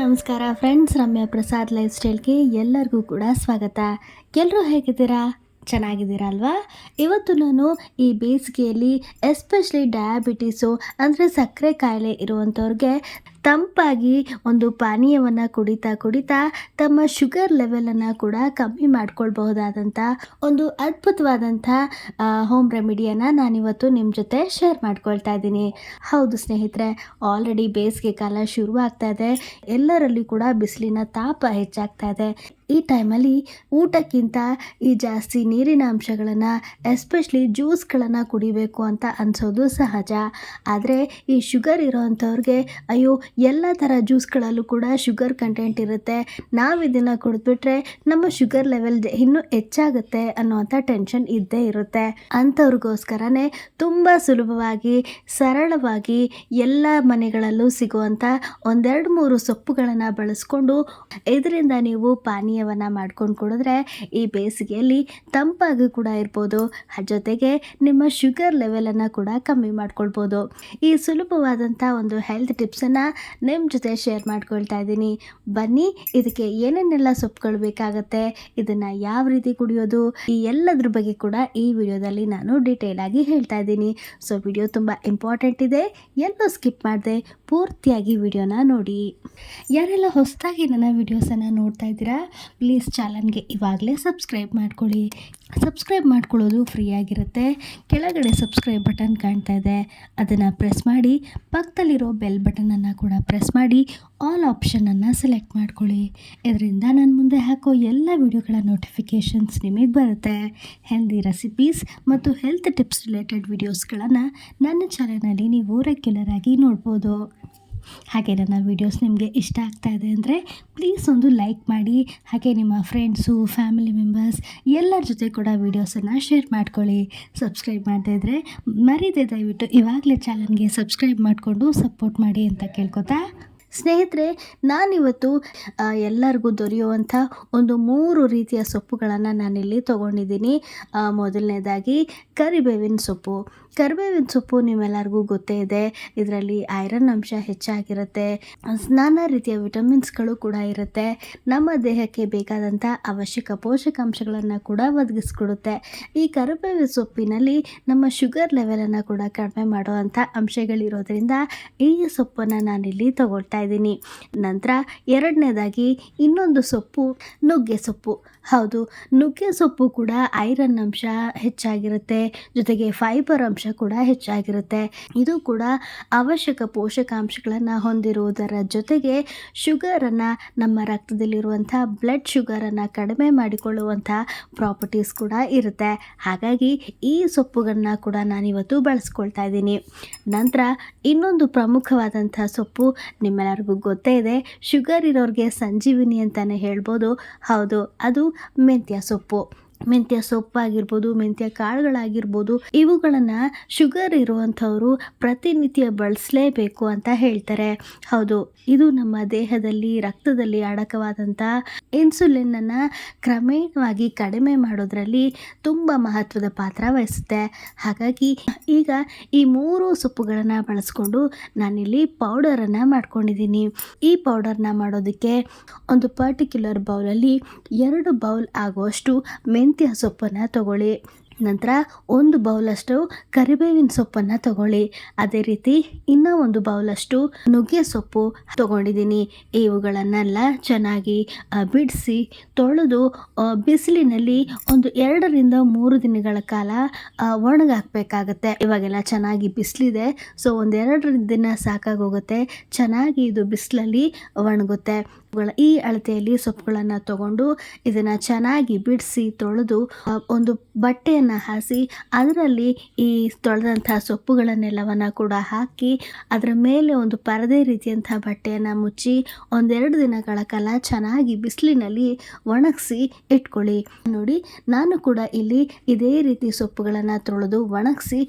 ನಮಸ್ಕಾರ friends Ramya Prasad life ಸ್ಟೈಲ್ಗೆ ಎಲ್ಲರಿಗೂ ಕೂಡ ಸ್ವಾಗತ. ಎಲ್ಲರೂ ಹೇಗಿದ್ದೀರಾ? ಚೆನ್ನಾಗಿದ್ದೀರಾ ಅಲ್ವಾ? ಇವತ್ತು ನಾನು ಈ ಬೇಸಿಗೆಯಲ್ಲಿ ಎಸ್ಪೆಷಲಿ ಡಯಾಬಿಟೀಸು ಅಂದರೆ ಸಕ್ಕರೆ ಕಾಯಿಲೆ ಇರುವಂಥವ್ರಿಗೆ ತಂಪಾಗಿ ಒಂದು ಪಾನೀಯವನ್ನು ಕುಡಿತಾ ಕುಡಿತಾ ತಮ್ಮ ಶುಗರ್ ಲೆವೆಲನ್ನು ಕೂಡ ಕಮ್ಮಿ ಮಾಡ್ಕೊಳ್ಬಹುದಾದಂಥ ಒಂದು ಅದ್ಭುತವಾದಂಥ ಹೋಮ್ ರೆಮಿಡಿಯನ್ನು ನಾನಿವತ್ತು ನಿಮ್ಮ ಜೊತೆ ಶೇರ್ ಮಾಡ್ಕೊಳ್ತಾ ಇದ್ದೀನಿ. ಹೌದು ಸ್ನೇಹಿತರೆ ಆಲ್ರೆಡಿ ಬೇಸಿಗೆ ಕಾಲ ಶುರುವಾಗ್ತಾ ಇದೆ. ಎಲ್ಲರಲ್ಲಿ ಕೂಡ ಬಿಸಿಲಿನ ತಾಪ ಹೆಚ್ಚಾಗ್ತಾ ಇದೆ. ಈ ಟೈಮಲ್ಲಿ ಊಟಕ್ಕಿಂತ ಈ ಜಾಸ್ತಿ ನೀರಿನ ಅಂಶಗಳನ್ನು, ಎಸ್ಪೆಷಲಿ ಜ್ಯೂಸ್ಗಳನ್ನು ಕುಡಿಬೇಕು ಅಂತ ಅನಿಸೋದು ಸಹಜ. ಆದರೆ ಈ ಶುಗರ್ ಇರೋವಂಥವ್ರಿಗೆ ಅಯ್ಯೋ, ಎಲ್ಲ ಥರ ಜ್ಯೂಸ್ಗಳಲ್ಲೂ ಕೂಡ ಶುಗರ್ ಕಂಟೆಂಟ್ ಇರುತ್ತೆ. ನಾವು ಇದನ್ನು ಕುಡಿದ್ಬಿಟ್ರೆ ನಮ್ಮ ಶುಗರ್ ಲೆವೆಲ್ ಇನ್ನೂ ಹೆಚ್ಚಾಗುತ್ತೆ ಅನ್ನುವಂಥ ಟೆನ್ಷನ್ ಇದ್ದೇ ಇರುತ್ತೆ. ಅಂಥವ್ರಿಗೋಸ್ಕರನೇ ತುಂಬ ಸುಲಭವಾಗಿ, ಸರಳವಾಗಿ ಎಲ್ಲ ಮನೆಗಳಲ್ಲೂ ಸಿಗುವಂಥ ಒಂದೆರಡು ಮೂರು ಸೊಪ್ಪುಗಳನ್ನು ಬಳಸ್ಕೊಂಡು, ಇದರಿಂದ ನೀವು ಪಾನೀಯವನ್ನು ಮಾಡ್ಕೊಂಡು ಕುಡಿದ್ರೆ ಈ ಬೇಸಿಗೆಯಲ್ಲಿ ತಂಪಾಗಿ ಕೂಡ ಇರ್ಬೋದು. ಜೊತೆಗೆ ನಿಮ್ಮ ಶುಗರ್ ಲೆವೆಲನ್ನು ಕೂಡ ಕಮ್ಮಿ ಮಾಡ್ಕೊಳ್ಬೋದು. ಈ ಸುಲಭವಾದಂಥ ಒಂದು ಹೆಲ್ತ್ ಟಿಪ್ಸನ್ನು ನಿಮ್ಮ ಜೊತೆ ಶೇರ್ ಮಾಡ್ಕೊಳ್ತಾ ಇದ್ದೀನಿ. ಬನ್ನಿ, ಇದಕ್ಕೆ ಏನೇನೆಲ್ಲ ಸೊಪ್ಪುಗಳು ಬೇಕಾಗತ್ತೆ, ಇದನ್ನು ಯಾವ ರೀತಿ ಕುಡಿಯೋದು, ಈ ಎಲ್ಲದ್ರ ಬಗ್ಗೆ ಕೂಡ ಈ ವಿಡಿಯೋದಲ್ಲಿ ನಾನು ಡೀಟೇಲ್ ಆಗಿ ಹೇಳ್ತಾ ಇದ್ದೀನಿ. ಸೊ ವಿಡಿಯೋ ತುಂಬ ಇಂಪಾರ್ಟೆಂಟ್ ಇದೆ. ಎಲ್ಲೂ ಸ್ಕಿಪ್ ಮಾಡಿದೆ, ಪೂರ್ತಿಯಾಗಿ ವಿಡಿಯೋನ ನೋಡಿ. ಯಾರೆಲ್ಲ ಹೊಸದಾಗಿ ನನ್ನ ವಿಡಿಯೋಸನ್ನು ನೋಡ್ತಾ ಇದ್ದೀರಾ ಪ್ಲೀಸ್ ಚಾನಲ್ಗೆ ಇವಾಗಲೇ ಸಬ್ಸ್ಕ್ರೈಬ್ ಮಾಡ್ಕೊಳ್ಳಿ. ಸಬ್ಸ್ಕ್ರೈಬ್ ಮಾಡ್ಕೊಳ್ಳೋದು ಫ್ರೀ ಆಗಿರುತ್ತೆ. ಕೆಳಗಡೆ ಸಬ್ಸ್ಕ್ರೈಬ್ ಬಟನ್ ಕಾಣ್ತಾ ಇದೆ. ಅದನ್ನು ಪ್ರೆಸ್ ಮಾಡಿ, ಪಕ್ಕದಲ್ಲಿರೋ ಬೆಲ್ ಬಟನನ್ನು ಕೂಡ ಪ್ರೆಸ್ ಮಾಡಿ ಆಲ್ ಆಪ್ಷನನ್ನು ಸೆಲೆಕ್ಟ್ ಮಾಡ್ಕೊಳ್ಳಿ. ಇದರಿಂದ ನಾನು ಮುಂದೆ ಹಾಕೋ ಎಲ್ಲ ವಿಡಿಯೋಗಳ ನೋಟಿಫಿಕೇಷನ್ಸ್ ನಿಮಗೆ ಬರುತ್ತೆ. ಹೆಲ್ದಿ ರೆಸಿಪೀಸ್ ಮತ್ತು ಹೆಲ್ತ್ ಟಿಪ್ಸ್ ರಿಲೇಟೆಡ್ ವಿಡಿಯೋಸ್ಗಳನ್ನು ನನ್ನ ಚಾನಲ್ನಲ್ಲಿ ನೀವು ರೆಗ್ಯುಲರ್ ಆಗಿ ನೋಡ್ಬೋದು. ಹಾಗೆ ನನ್ನ ವೀಡಿಯೋಸ್ ನಿಮಗೆ ಇಷ್ಟ ಆಗ್ತಾ ಇದೆ ಅಂದರೆ ಪ್ಲೀಸ್ ಒಂದು ಲೈಕ್ ಮಾಡಿ, ಹಾಗೆ ನಿಮ್ಮ ಫ್ರೆಂಡ್ಸು ಫ್ಯಾಮಿಲಿ ಮೆಂಬರ್ಸ್ ಎಲ್ಲರ ಜೊತೆ ಕೂಡ ವೀಡಿಯೋಸನ್ನು ಶೇರ್ ಮಾಡ್ಕೊಳ್ಳಿ. ಸಬ್ಸ್ಕ್ರೈಬ್ ಮಾಡ್ತಾ ಇದ್ದರೆ ಮರೀದೆ ದಯವಿಟ್ಟು ಇವಾಗಲೇ ಚಾನಲ್ಗೆ ಸಬ್ಸ್ಕ್ರೈಬ್ ಮಾಡಿಕೊಂಡು ಸಪೋರ್ಟ್ ಮಾಡಿ ಅಂತ ಕೇಳ್ಕೊತಾ ಸ್ನೇಹಿತರೆ, ನಾನಿವತ್ತು ಎಲ್ಲರಿಗೂ ದೊರೆಯುವಂಥ ಒಂದು ಮೂರು ರೀತಿಯ ಸೊಪ್ಪುಗಳನ್ನು ನಾನಿಲ್ಲಿ ತೊಗೊಂಡಿದ್ದೀನಿ. ಮೊದಲನೇದಾಗಿ ಕರಿಬೇವಿನ ಸೊಪ್ಪು. ಕರಿಬೇವಿನ ಸೊಪ್ಪು ನಿಮ್ಮೆಲ್ಲರಿಗೂ ಗೊತ್ತೇ ಇದೆ. ಇದರಲ್ಲಿ ಐರನ್ ಅಂಶ ಹೆಚ್ಚಾಗಿರುತ್ತೆ. ನಾನಾ ರೀತಿಯ ವಿಟಮಿನ್ಸ್ಗಳು ಕೂಡ ಇರುತ್ತೆ. ನಮ್ಮ ದೇಹಕ್ಕೆ ಬೇಕಾದಂಥ ಅವಶ್ಯಕ ಪೋಷಕಾಂಶಗಳನ್ನು ಕೂಡ ಒದಗಿಸ್ಕೊಡುತ್ತೆ. ಈ ಕರಿಬೇವಿನ ಸೊಪ್ಪಿನಲ್ಲಿ ನಮ್ಮ ಶುಗರ್ ಲೆವೆಲನ್ನು ಕೂಡ ಕಡಿಮೆ ಮಾಡುವಂಥ ಅಂಶಗಳಿರೋದ್ರಿಂದ ಈ ಸೊಪ್ಪನ್ನು ನಾನಿಲ್ಲಿ ತಗೊಳ್ತಾ ಇದ್ದೀನಿ. ನಂತರ ಎರಡನೇದಾಗಿ ಇನ್ನೊಂದು ಸೊಪ್ಪು, ನುಗ್ಗೆ ಸೊಪ್ಪು. ಹೌದು, ನುಗ್ಗೆ ಸೊಪ್ಪು ಕೂಡ ಐರನ್ ಅಂಶ ಹೆಚ್ಚಾಗಿರುತ್ತೆ. ಜೊತೆಗೆ ಫೈಬರ್ ಅಂಶ ಕೂಡ ಹೆಚ್ಚಾಗಿರುತ್ತೆ. ಇದು ಕೂಡ ಅವಶ್ಯಕ ಪೋಷಕಾಂಶಗಳನ್ನು ಹೊಂದಿರುವುದರ ಜೊತೆಗೆ ಶುಗರನ್ನು ನಮ್ಮ ರಕ್ತದಲ್ಲಿರುವಂಥ ಬ್ಲಡ್ ಶುಗರನ್ನು ಕಡಿಮೆ ಮಾಡಿಕೊಳ್ಳುವಂಥ ಪ್ರಾಪರ್ಟೀಸ್ ಕೂಡ ಇರುತ್ತೆ. ಹಾಗಾಗಿ ಈ ಸೊಪ್ಪುಗಳನ್ನ ಕೂಡ ನಾನಿವತ್ತು ಬಳಸ್ಕೊಳ್ತಾ ಇದ್ದೀನಿ. ನಂತರ ಇನ್ನೊಂದು ಪ್ರಮುಖವಾದಂಥ ಸೊಪ್ಪು ನಿಮ್ಮೆಲ್ಲರಿಗೂ ಗೊತ್ತೇ ಇದೆ. ಶುಗರ್ ಇರೋರಿಗೆ ಸಂಜೀವಿನಿ ಅಂತಲೇ ಹೇಳ್ಬೋದು. ಹೌದು ಅದು ಮೆಂತ್ಯ ಸೊಪ್ಪು. ಮೆಂತ್ಯ ಸೊಪ್ಪಾಗಿರ್ಬೋದು, ಮೆಂತ್ಯ ಕಾಳುಗಳಾಗಿರ್ಬೋದು, ಇವುಗಳನ್ನು ಶುಗರ್ ಇರುವಂಥವರು ಪ್ರತಿನಿತ್ಯ ಬಳಸಲೇಬೇಕು ಅಂತ ಹೇಳ್ತಾರೆ. ಹೌದು, ಇದು ನಮ್ಮ ದೇಹದಲ್ಲಿ, ರಕ್ತದಲ್ಲಿ ಅಡಕವಾದಂಥ ಇನ್ಸುಲಿನ್ನನ್ನು ಕ್ರಮೇಣವಾಗಿ ಕಡಿಮೆ ಮಾಡೋದ್ರಲ್ಲಿ ತುಂಬ ಮಹತ್ವದ ಪಾತ್ರ ವಹಿಸುತ್ತೆ. ಹಾಗಾಗಿ ಈಗ ಈ ಮೂರು ಸೊಪ್ಪುಗಳನ್ನು ಬಳಸ್ಕೊಂಡು ನಾನಿಲ್ಲಿ ಪೌಡರನ್ನು ಮಾಡ್ಕೊಂಡಿದ್ದೀನಿ. ಈ ಪೌಡರ್ನ ಮಾಡೋದಕ್ಕೆ ಒಂದು ಪರ್ಟಿಕ್ಯುಲರ್ ಬೌಲಲ್ಲಿ ಎರಡು ಬೌಲ್ ಆಗುವಷ್ಟು ಮೆಂತ್ಯ ಸೊಪ್ಪನ್ನು ತಗೊಳ್ಳಿ. ನಂತರ ಒಂದು ಬೌಲಷ್ಟು ಕರಿಬೇವಿನ ಸೊಪ್ಪನ್ನು ತಗೊಳ್ಳಿ. ಅದೇ ರೀತಿ ಇನ್ನೂ ಒಂದು ಬೌಲಷ್ಟು ನುಗ್ಗೆ ಸೊಪ್ಪು ತಗೊಂಡಿದ್ದೀನಿ. ಇವುಗಳನ್ನೆಲ್ಲ ಚೆನ್ನಾಗಿ ಬಿಡಿಸಿ ತೊಳೆದು ಬಿಸಿಲಿನಲ್ಲಿ ಒಂದು ಎರಡರಿಂದ ಮೂರು ದಿನಗಳ ಕಾಲ ಒಣಗಾಕಬೇಕಾಗತ್ತೆ. ಇವಾಗೆಲ್ಲ ಚೆನ್ನಾಗಿ ಬಿಸಿಲಿದೆ, ಸೊ ಒಂದೆರಡು ದಿನ ಸಾಕಾಗೋಗುತ್ತೆ. ಚೆನ್ನಾಗಿ ಇದು ಬಿಸಿಲಲ್ಲಿ ಒಣಗುತ್ತೆ. ಈ ಅಳತೆಯಲ್ಲಿ ಸೊಪ್ಪುಗಳನ್ನು ತಗೊಂಡು ಇದನ್ನು ಚೆನ್ನಾಗಿ ಬಿಡಿಸಿ ತೊಳೆದು ಒಂದು ಬಟ್ಟೆಯನ್ನು ಹಾಸಿ ಅದರಲ್ಲಿ ಈ ತೊಳೆದಂಥ ಸೊಪ್ಪುಗಳನ್ನೆಲ್ಲವನ್ನು ಕೂಡ ಹಾಕಿ ಅದರ ಮೇಲೆ ಒಂದು ಪರದೆ ರೀತಿಯಂಥ ಬಟ್ಟೆಯನ್ನು ಮುಚ್ಚಿ ಒಂದೆರಡು ದಿನಗಳ ಕಾಲ ಚೆನ್ನಾಗಿ ಬಿಸಿಲಿನಲ್ಲಿ ಒಣಗಿಸಿ ಇಟ್ಕೊಳ್ಳಿ. ನೋಡಿ, ನಾನು ಕೂಡ ಇಲ್ಲಿ ಇದೇ ರೀತಿ ಸೊಪ್ಪುಗಳನ್ನು ತೊಳೆದು ಒಣಗಿಸಿ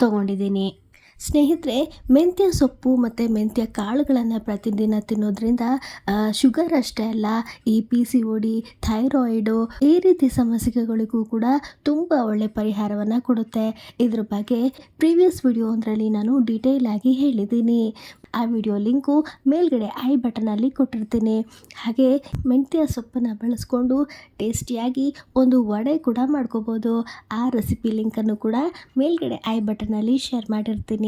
ತಗೊಂಡಿದ್ದೀನಿ. ಸ್ನೇಹಿತರೆ, ಮೆಂತ್ಯ ಸೊಪ್ಪು ಮತ್ತು ಮೆಂತ್ಯ ಕಾಳುಗಳನ್ನು ಪ್ರತಿದಿನ ತಿನ್ನೋದ್ರಿಂದ ಶುಗರ್ ಅಷ್ಟೇ ಅಲ್ಲ, ಈ P C O D thyroid, ಈ ರೀತಿ ಸಮಸ್ಯೆಗಳಿಗೂ ಕೂಡ ತುಂಬ ಒಳ್ಳೆ ಪರಿಹಾರವನ್ನು ಕೊಡುತ್ತೆ. ಇದ್ರ ಬಗ್ಗೆ ಪ್ರೀವಿಯಸ್ ವಿಡಿಯೋ ಒಂದರಲ್ಲಿ ನಾನು ಡೀಟೇಲ್ ಆಗಿ ಹೇಳಿದ್ದೀನಿ. ಆ ವಿಡಿಯೋ ಲಿಂಕು ಮೇಲ್ಗಡೆ ಐ ಬಟನಲ್ಲಿ ಕೊಟ್ಟಿರ್ತೀನಿ. ಹಾಗೆ ಮೆಂತ್ಯ ಸೊಪ್ಪನ್ನು ಬಳಸ್ಕೊಂಡು ಟೇಸ್ಟಿಯಾಗಿ ಒಂದು ವಡೆ ಕೂಡ ಮಾಡ್ಕೋಬೋದು. ಆ ರೆಸಿಪಿ ಲಿಂಕನ್ನು ಕೂಡ ಮೇಲ್ಗಡೆ ಐ ಬಟನಲ್ಲಿ ಶೇರ್ ಮಾಡಿರ್ತೀನಿ.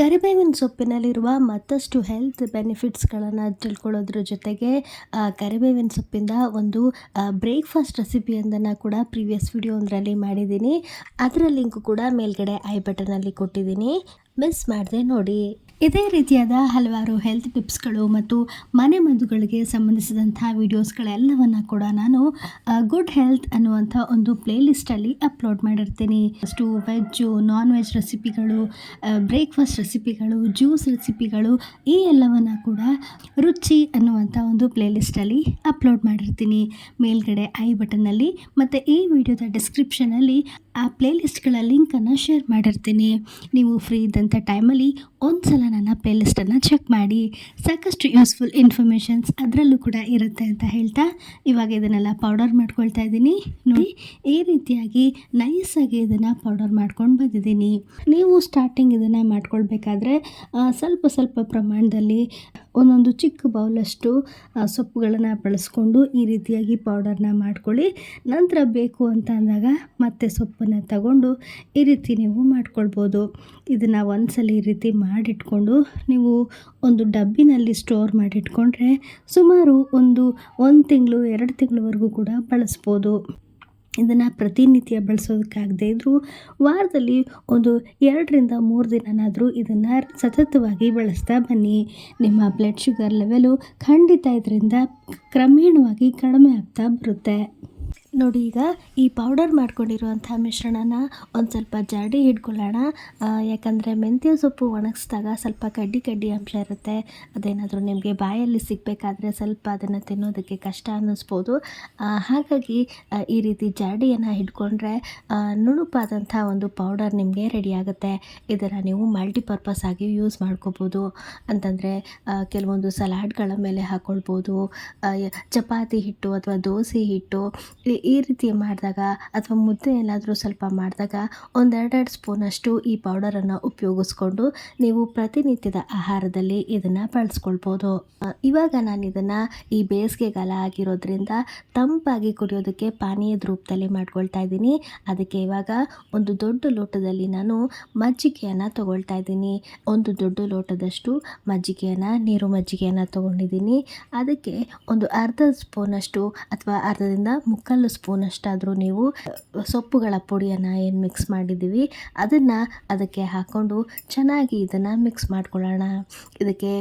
ಕರಿಬೇವಿನ ಸೊಪ್ಪಿನಲ್ಲಿರುವ ಮತ್ತಷ್ಟು ಹೆಲ್ತ್ ಬೆನಿಫಿಟ್ಸ್ಗಳನ್ನು ತಿಳ್ಕೊಳ್ಳೋದ್ರ ಜೊತೆಗೆ ಕರಿಬೇವಿನ ಸೊಪ್ಪಿಂದ ಒಂದು ಬ್ರೇಕ್ಫಾಸ್ಟ್ ರೆಸಿಪಿಯೊಂದನ್ನು ಕೂಡ ಪ್ರೀವಿಯಸ್ ವಿಡಿಯೋ ಒಂದರಲ್ಲಿ ಮಾಡಿದ್ದೀನಿ. ಅದರ ಲಿಂಕ್ ಕೂಡ ಮೇಲ್ಗಡೆ ಐ ಬಟನಲ್ಲಿ ಕೊಟ್ಟಿದ್ದೀನಿ. ಮಿಸ್ ಮಾಡದೆ ನೋಡಿ. ಇದೇ ರೀತಿಯಾದ ಹಲವಾರು ಹೆಲ್ತ್ ಟಿಪ್ಸ್ಗಳು ಮತ್ತು ಮನೆ ಮದ್ದುಗಳಿಗೆ ಸಂಬಂಧಿಸಿದಂಥ ವೀಡಿಯೋಸ್ಗಳೆಲ್ಲವನ್ನು ಕೂಡ ನಾನು ಗುಡ್ ಹೆಲ್ತ್ ಅನ್ನುವಂಥ ಒಂದು ಪ್ಲೇಲಿಸ್ಟಲ್ಲಿ ಅಪ್ಲೋಡ್ ಮಾಡಿರ್ತೀನಿ. ಅಷ್ಟು ವೆಜ್ಜು ನಾನ್ ವೆಜ್ ರೆಸಿಪಿಗಳು ಬ್ರೇಕ್ಫಾಸ್ಟ್ ರೆಸಿಪಿಗಳು ಜ್ಯೂಸ್ ರೆಸಿಪಿಗಳು ಈ ಎಲ್ಲವನ್ನು ಕೂಡ ರುಚಿ ಅನ್ನುವಂಥ ಒಂದು ಪ್ಲೇಲಿಸ್ಟಲ್ಲಿ ಅಪ್ಲೋಡ್ ಮಾಡಿರ್ತೀನಿ. ಮೇಲ್ಗಡೆ ಐ ಬಟನ್ನಲ್ಲಿ ಮತ್ತು ಈ ವಿಡಿಯೋದ ಡಿಸ್ಕ್ರಿಪ್ಷನಲ್ಲಿ ಆ ಪ್ಲೇಲಿಸ್ಟ್ಗಳ ಲಿಂಕನ್ನು ಶೇರ್ ಮಾಡಿರ್ತೀನಿ. ನೀವು ಫ್ರೀ ಇದ್ದಂಥ ಟೈಮಲ್ಲಿ ಒಂದು ಸಲ ನನ್ನ ಪ್ಲೇಲಿಸ್ಟನ್ನು ಚೆಕ್ ಮಾಡಿ. ಸಾಕಷ್ಟು ಯೂಸ್ಫುಲ್ ಇನ್ಫಾರ್ಮೇಷನ್ಸ್ ಅದರಲ್ಲೂ ಕೂಡ ಇರುತ್ತೆ ಅಂತ ಹೇಳ್ತಾ ಇವಾಗ ಇದನ್ನೆಲ್ಲ ಪೌಡರ್ ಮಾಡ್ಕೊಳ್ತಾ ಇದ್ದೀನಿ. ನೋಡಿ, ಈ ರೀತಿಯಾಗಿ ನೈಸಾಗಿ ಇದನ್ನು ಪೌಡರ್ ಮಾಡ್ಕೊಂಡು ಬಂದಿದ್ದೀನಿ. ನೀವು ಸ್ಟಾರ್ಟಿಂಗ್ ಇದನ್ನು ಮಾಡ್ಕೊಳ್ಬೇಕಾದ್ರೆ ಸ್ವಲ್ಪ ಸ್ವಲ್ಪ ಪ್ರಮಾಣದಲ್ಲಿ ಒಂದೊಂದು ಚಿಕ್ಕ ಬೌಲಷ್ಟು ಸೊಪ್ಪುಗಳನ್ನು ಬಳಸ್ಕೊಂಡು ಈ ರೀತಿಯಾಗಿ ಪೌಡರ್ನ ಮಾಡ್ಕೊಳ್ಳಿ. ನಂತರ ಬೇಕು ಅಂತ ಅಂದಾಗ ಮತ್ತೆ ಸೊಪ್ಪನ್ನು ತಗೊಂಡು ಈ ರೀತಿ ನೀವು ಮಾಡ್ಕೊಳ್ಬೋದು. ಇದನ್ನು ಒಂದ್ಸಲ ಈ ರೀತಿ ಮಾಡಿಟ್ಕೊಂಡು ನೀವು ಒಂದು ಡಬ್ಬಿನಲ್ಲಿ ಸ್ಟೋರ್ ಮಾಡಿಟ್ಕೊಂಡ್ರೆ ಸುಮಾರು ಒಂದು ಒಂದು ತಿಂಗಳು, ಎರಡು ತಿಂಗಳವರೆಗೂ ಕೂಡ ಬಳಸ್ಬೋದು. ಇದನ್ನು ಪ್ರತಿನಿತ್ಯ ಬಳಸೋದಕ್ಕಾಗದೇ ಇದ್ದರೂ ವಾರದಲ್ಲಿ ಒಂದು ಎರಡರಿಂದ ಮೂರು ದಿನನಾದರೂ ಇದನ್ನು ಸತತವಾಗಿ ಬಳಸ್ತಾ ಬನ್ನಿ. ನಿಮ್ಮ ಬ್ಲಡ್ ಶುಗರ್ ಲೆವೆಲು ಖಂಡಿತ ಇದರಿಂದ ಕ್ರಮೇಣವಾಗಿ ಕಡಿಮೆ ಆಗ್ತಾ ಬರುತ್ತೆ. ನೋಡಿ ಈಗ ಈ ಪೌಡರ್ ಮಾಡ್ಕೊಂಡಿರುವಂಥ ಮಿಶ್ರಣನ ಒಂದು ಸ್ವಲ್ಪ ಜಾಡಿ ಹಿಡ್ಕೊಳ್ಳೋಣ ಯಾಕಂದರೆ ಮೆಂತ್ಯ ಸೊಪ್ಪು ಒಣಗಿಸಿದಾಗ ಸ್ವಲ್ಪ ಕಡ್ಡಿ ಕಡ್ಡಿ ಅಂಶ ಇರುತ್ತೆ. ಅದೇನಾದರೂ ನಿಮಗೆ ಬಾಯಲ್ಲಿ ಸಿಗಬೇಕಾದ್ರೆ ಸ್ವಲ್ಪ ಅದನ್ನು ತಿನ್ನೋದಕ್ಕೆ ಕಷ್ಟ ಅನ್ನಿಸ್ಬೋದು. ಹಾಗಾಗಿ ಈ ರೀತಿ ಜಾಡಿಯನ್ನು ಹಿಡ್ಕೊಂಡ್ರೆ ನುಣುಪಾದಂಥ ಒಂದು ಪೌಡರ್ ನಿಮಗೆ ರೆಡಿಯಾಗುತ್ತೆ ಇದನ್ನು ನೀವು ಮಲ್ಟಿಪರ್ಪಸ್ ಆಗಿ ಯೂಸ್ ಮಾಡ್ಕೋಬೋದು. ಅಂತಂದರೆ ಕೆಲವೊಂದು ಸಲಾಡ್ಗಳ ಮೇಲೆ ಹಾಕ್ಕೊಳ್ಬೋದು ಚಪಾತಿ ಹಿಟ್ಟು ಅಥವಾ ದೋಸೆ ಹಿಟ್ಟು ಈ- ರೀತಿ ಮಾಡಿದಾಗ ಅಥವಾ ಮುದ್ದೆ ಏನಾದರೂ ಸ್ವಲ್ಪ ಮಾಡಿದಾಗ ಒಂದೆರಡೆರಡು ಸ್ಪೂನಷ್ಟು ಈ ಪೌಡರನ್ನು ಉಪಯೋಗಿಸ್ಕೊಂಡು ನೀವು ಪ್ರತಿನಿತ್ಯದ ಆಹಾರದಲ್ಲಿ ಇದನ್ನು ಬಳಸ್ಕೊಳ್ಬೋದು. ಇವಾಗ ನಾನು ಇದನ್ನು ಈ ಬೇಸಿಗೆಗಾಲ ಆಗಿರೋದ್ರಿಂದ ತಂಪಾಗಿ ಕುಡಿಯೋದಕ್ಕೆ ಪಾನೀಯದ ರೂಪದಲ್ಲಿ ಮಾಡ್ಕೊಳ್ತಾ ಇದ್ದೀನಿ. ಅದಕ್ಕೆ ಇವಾಗ ಒಂದು ದೊಡ್ಡ ಲೋಟದಲ್ಲಿ ನಾನು ಮಜ್ಜಿಗೆಯನ್ನು ತಗೊಳ್ತಾ ಇದ್ದೀನಿ. ಒಂದು ದೊಡ್ಡ ಲೋಟದಷ್ಟು ಮಜ್ಜಿಗೆಯನ್ನು, ನೀರು ಮಜ್ಜಿಗೆಯನ್ನು ತೊಗೊಂಡಿದ್ದೀನಿ. ಅದಕ್ಕೆ ಒಂದು ಅರ್ಧ ಸ್ಪೂನಷ್ಟು ಅಥವಾ ಅರ್ಧದಿಂದ ಮುಕ್ಕಾಲು ಸ್ಪೂನಷ್ಟಾದರೂ ನೀವು ಸೊಪ್ಪುಗಳ ಪುಡಿಯನ್ನು ಏನು ಮಿಕ್ಸ್ ಮಾಡಿದ್ದೀವಿ, ಅದನ್ನು ಅದಕ್ಕೆ ಹಾಕ್ಕೊಂಡು ಚೆನ್ನಾಗಿ ಇದನ್ನು ಮಿಕ್ಸ್ ಮಾಡ್ಕೊಳ್ಳೋಣ. ಇದಕ್ಕೆ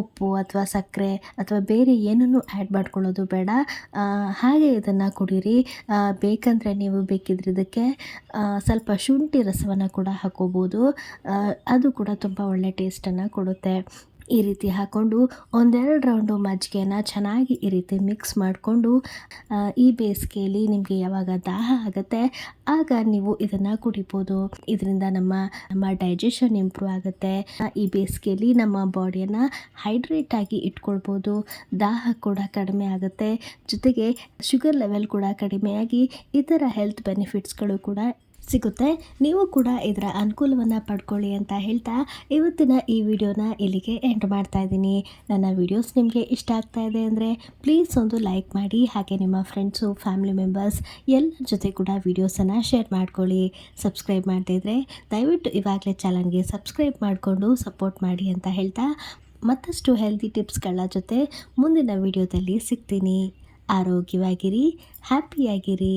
ಉಪ್ಪು ಅಥವಾ ಸಕ್ಕರೆ ಅಥವಾ ಬೇರೆ ಏನನ್ನೂ ಆ್ಯಡ್ ಮಾಡ್ಕೊಳ್ಳೋದು ಬೇಡ. ಹಾಗೆ ಇದನ್ನು ಕುಡೀರಿ. ಬೇಕಂದರೆ ನೀವು ಬೇಕಿದ್ರೆ ಇದಕ್ಕೆ ಸ್ವಲ್ಪ ಶುಂಠಿ ರಸವನ್ನು ಕೂಡ ಹಾಕೋಬೋದು ಅದು ಕೂಡ ತುಂಬ ಒಳ್ಳೆ ಟೇಸ್ಟನ್ನು ಕೊಡುತ್ತೆ. ಈ ರೀತಿ ಹಾಕ್ಕೊಂಡು ಒಂದೆರಡು ರೌಂಡು ಮಜ್ಜಿಗೆನ ಚೆನ್ನಾಗಿ ಈ ರೀತಿ ಮಿಕ್ಸ್ ಮಾಡಿಕೊಂಡು ಈ ಬೇಸಿಗೆಯಲ್ಲಿ ನಿಮಗೆ ಯಾವಾಗ ದಾಹ ಆಗುತ್ತೆ, ಆಗ ನೀವು ಇದನ್ನು ಕುಡಿಬೋದು. ಇದರಿಂದ ನಮ್ಮ ನಮ್ಮ ಡೈಜೆಷನ್ ಇಂಪ್ರೂವ್ ಆಗುತ್ತೆ. ಈ ಬೇಸಿಗೆಯಲ್ಲಿ ನಮ್ಮ ಬಾಡಿಯನ್ನು ಹೈಡ್ರೇಟ್ ಆಗಿ ಇಟ್ಕೊಳ್ಬೋದು. ದಾಹ ಕೂಡ ಕಡಿಮೆ ಆಗುತ್ತೆ. ಜೊತೆಗೆ ಶುಗರ್ ಲೆವೆಲ್ ಕೂಡ ಕಡಿಮೆಯಾಗಿ, ಇತರ ಹೆಲ್ತ್ ಬೆನಿಫಿಟ್ಸ್ಗಳು ಕೂಡ ಸಿಗುತ್ತೆ. ನೀವು ಕೂಡ ಇದರ ಅನುಕೂಲವನ್ನು ಪಡ್ಕೊಳ್ಳಿ ಅಂತ ಹೇಳ್ತಾ ಇವತ್ತಿನ ಈ ವಿಡಿಯೋನ ಇಲ್ಲಿಗೆ ಎಂಡ್ ಮಾಡ್ತಾ ಇದ್ದೀನಿ. ನನ್ನ ವಿಡಿಯೋಸ್ ನಿಮಗೆ ಇಷ್ಟ ಆಗ್ತಾ ಇದೆ ಅಂದರೆ ಪ್ಲೀಸ್ ಒಂದು ಲೈಕ್ ಮಾಡಿ, ಹಾಗೆ ನಿಮ್ಮ ಫ್ರೆಂಡ್ಸು ಫ್ಯಾಮಿಲಿ ಮೆಂಬರ್ಸ್ ಎಲ್ಲರ ಜೊತೆ ಕೂಡ ವೀಡಿಯೋಸನ್ನು ಶೇರ್ ಮಾಡ್ಕೊಳ್ಳಿ. ಸಬ್ಸ್ಕ್ರೈಬ್ ಮಾಡ್ತಿದ್ರೆ ದಯವಿಟ್ಟು ಇವಾಗಲೇ ಚಾನಲ್ಗೆ ಸಬ್ಸ್ಕ್ರೈಬ್ ಮಾಡಿಕೊಂಡು ಸಪೋರ್ಟ್ ಮಾಡಿ ಅಂತ ಹೇಳ್ತಾ ಮತ್ತಷ್ಟು ಹೆಲ್ದಿ ಟಿಪ್ಸ್ಗಳ ಜೊತೆ ಮುಂದಿನ ವಿಡಿಯೋದಲ್ಲಿ ಸಿಗ್ತೀನಿ. ಆರೋಗ್ಯವಾಗಿರಿ ಹ್ಯಾಪಿಯಾಗಿರಿ